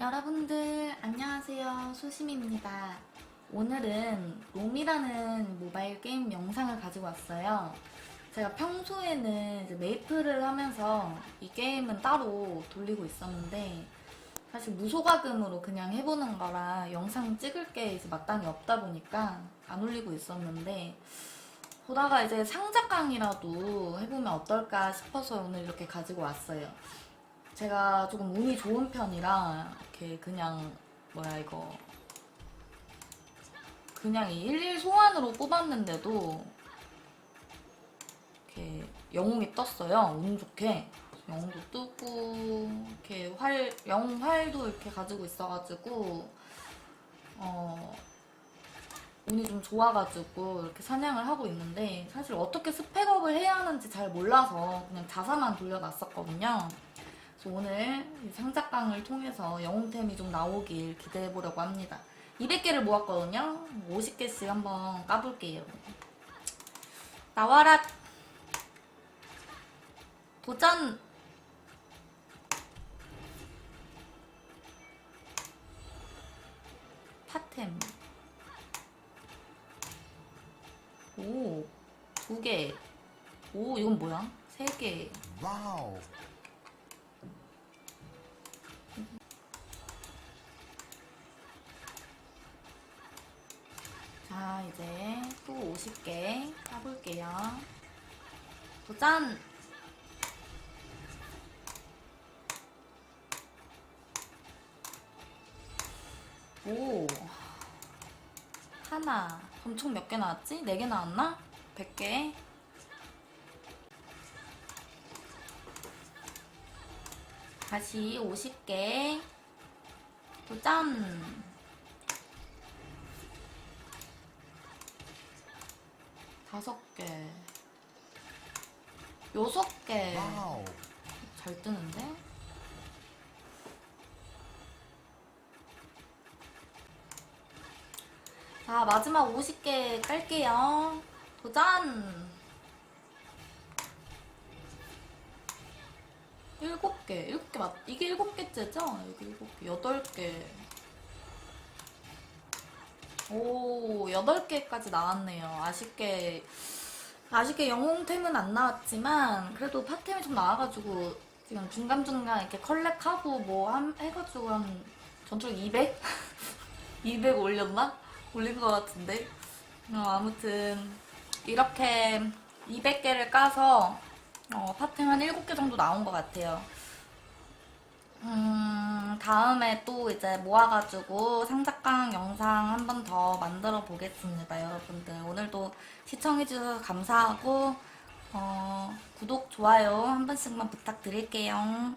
여러분들 안녕하세요. 소심입니다. 오늘은 롬이라는 모바일 게임 영상을 가지고 왔어요. 제가 평소에는 메이플을 하면서 이 게임은 따로 돌리고 있었는데 사실 무소가금으로 그냥 해보는 거라 영상 찍을 게 이제 마땅히 없다 보니까 안 올리고 있었는데 보다가 이제 상작강이라도 해보면 어떨까 싶어서 오늘 이렇게 가지고 왔어요 제가 조금 운이 좋은 편이라 이렇게 그냥 뭐야 이거 그냥 이 일일 소환으로 뽑았는데도 이렇게 영웅이 떴어요. 운 좋게 영웅도 뜨고 이렇게 활 영웅 활도 이렇게 가지고 있어가지고 어 운이 좀 좋아가지고 이렇게 사냥을 하고 있는데 사실 어떻게 스펙업을 해야 하는지 잘 몰라서 그냥 자사만 돌려놨었거든요. 그래서 오늘 이 상작강을 통해서 영웅템이 좀 나오길 기대해 보려고 합니다. 200개를 모았거든요. 50개씩 한번 까볼게요. 나와라! 도전! 파템. 오, 두 개. 오, 이건 뭐야? 세 개. 와우. 자, 이제 또 50개 까볼게요. 도전! 오. 하나. 그럼 총 몇 개 나왔지? 4개 나왔나? 100개. 다시 50개. 도전! 다섯 개, 여섯 개. 와우. 잘 뜨는데? 자, 마지막 50개 깔게요. 도전! 일곱 개, 일곱 개 맞, 이게 일곱 개째죠? 여기 일곱 개, 여덟 개. 오, 여덟 개까지 나왔네요. 아쉽게, 아쉽게 영웅템은 안 나왔지만, 그래도 파템이 좀 나와가지고, 지금 중간중간 이렇게 컬렉하고 뭐 한, 해가지고 한, 전투력 200? 200 올렸나? 올린 것 같은데. 어, 아무튼, 이렇게 200개를 까서, 어, 파템 한 7개 정도 나온 것 같아요. 음, 다음에 또 이제 모아가지고 상작강 영상 한 번 더 만들어 보겠습니다, 여러분들. 오늘도 시청해주셔서 감사하고, 어, 구독, 좋아요 한 번씩만 부탁드릴게요.